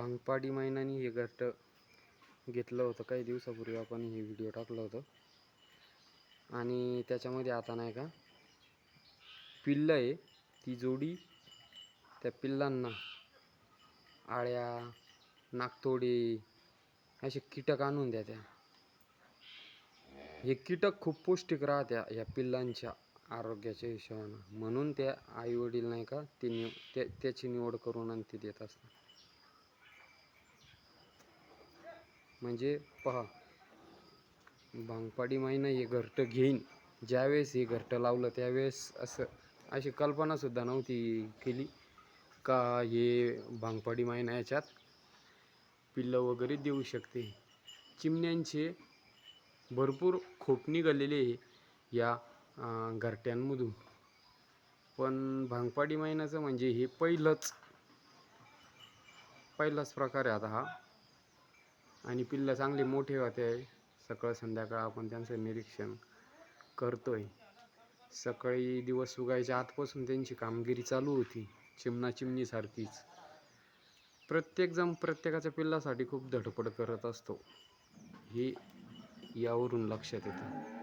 भांगपाडी मैनानी हे घरट घेतलं होतं. काही दिवसापूर्वी आपण हे व्हिडिओ टाकलं होतं. आणि त्याच्यामध्ये आता नाही का पिल्लं आहे. ती जोडी त्या पिल्लांना आळ्या नागतोडे असे कीटक आणून द्या त्या. हे कीटक खूप पौष्टिक राहत्या या पिल्लांच्या आरोग्याच्या हिशोबानं. म्हणून त्या आईवडील नाही का ते नि त्या त्याची निवड करून आणि ते देत असतात. म्हणजे पहा भांगपाडी महिना हे घरटं घेईन. ज्यावेळेस हे घरटं लावलं त्यावेळेस असं अशी कल्पनासुद्धा नव्हती केली. का हे भांगपाडी महिना याच्यात पिल्लं वगैरे देऊ शकते? चिमण्यांचे भरपूर खोप निघालेले आहे या घरट्यांमधून. पण भांगपाडी महिन्याचं म्हणजे हे पहिलंच पहिलाच प्रकार आहे आता हा. आणि पिल्लं चांगले मोठे होते. आहे सकाळ संध्याकाळ आपण त्यांचं निरीक्षण करतो आहे सकाळी दिवस उगायच्या आतपासून त्यांची कामगिरी चालू होती. चिमणा चिमणीसारखीच प्रत्येकजण प्रत्येकाच्या पिल्लासाठी खूप धडपड करत असतो. हे यावरून लक्षात येतं.